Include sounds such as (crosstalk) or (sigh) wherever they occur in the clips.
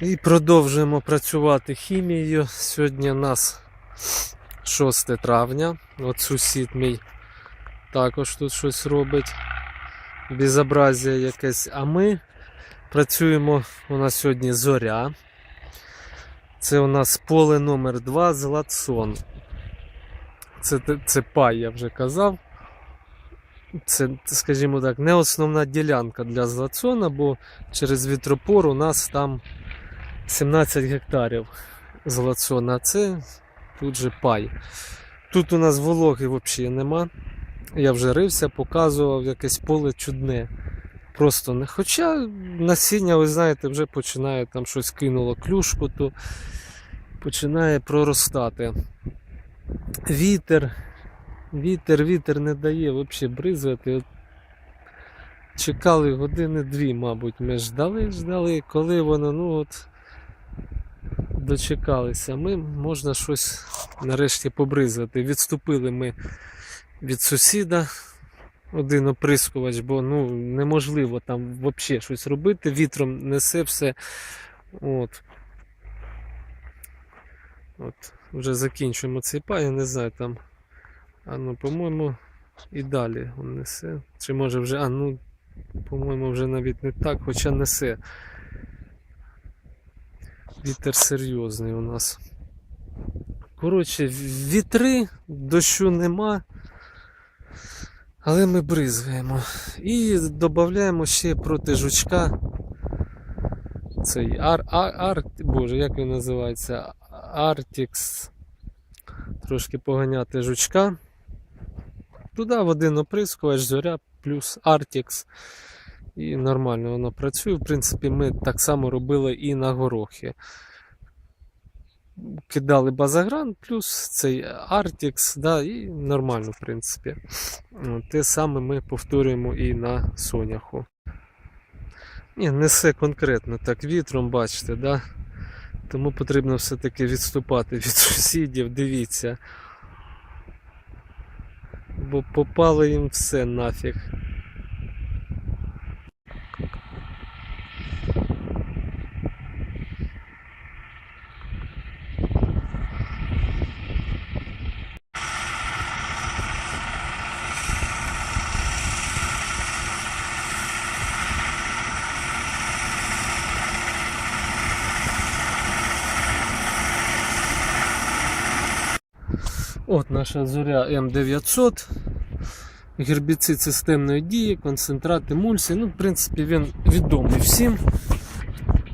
І продовжуємо працювати хімією. Сьогодні у нас 6 травня. От сусід мій також тут щось робить. Безобразія якесь. А ми працюємо. У нас сьогодні зоря. Це у нас поле номер 2 Златсон. Це, це пай, я вже казав. Це, скажімо так, не основна ділянка для Златсона, бо через вітропор у нас там 17 гектарів Златсона, а це тут же пай. Тут у нас вологи взагалі нема. Я вже рився, показував якесь поле чудне. Просто не. Хоча насіння, ви знаєте, вже починає там щось кинуло клюшку, то починає проростати. Вітер, вітер, вітер не дає взагалі бризати. От чекали години дві, мабуть. Ми ждали, ждали, коли воно, ну от дочекалися. Ми можна щось нарешті побризати. Відступили ми від сусіда. Один оприскувач, бо ну, неможливо там взагалі щось робити. Вітром несе все. От. От. Вже закінчуємо цей пай, я не знаю там. А ну, по-моєму, і далі він несе. Чи може вже. А ну, по-моєму, вже навіть не так, хоча несе. Вітер серйозний у нас. Коротше, вітри, дощу нема. Але ми бризгаємо. І додаємо ще проти жучка. Цей ар, ар, ар, боже, як він називається? Артікс. Трошки поганяти жучка. Туди в один оприскувач, зоря плюс Артікс. І нормально воно працює. В принципі, ми так само робили і на горохи. Кидали базагран, плюс цей Артікс, да, і нормально, в принципі. Те саме ми повторюємо і на соняху. Ні, несе конкретно так вітром, бачите, да? тому потрібно все-таки відступати від (laughs) сусідів, дивіться. Бо попало їм все нафіг. От наша зоря М900. Гербіцид системної дії, концентрат емульсії. Ну, в принципі, він відомий всім,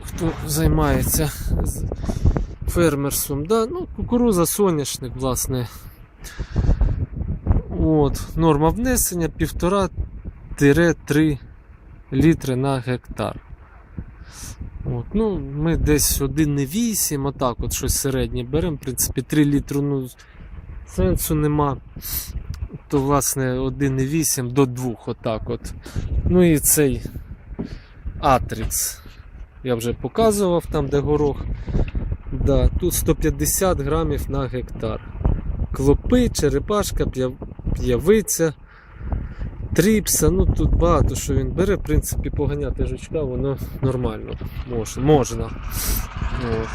хто займається фермерством. Да? Ну, кукуруза, соняшник, власне. От, норма внесення 1,5-3 літри на гектар. От, ну, ми десь 1,8, отак от щось середнє беремо. В принципі, 3 літри ну, сенсу нема. То, власне, 1,8 до 2, отак от. Ну і цей Атрікс. Я вже показував там, де горох. Да, тут 150 грамів на гектар. Клопи, черепашка, п'явиця, тріпса. Ну тут багато що він бере. В принципі, поганяти жучка, воно нормально. Можна. можна. От.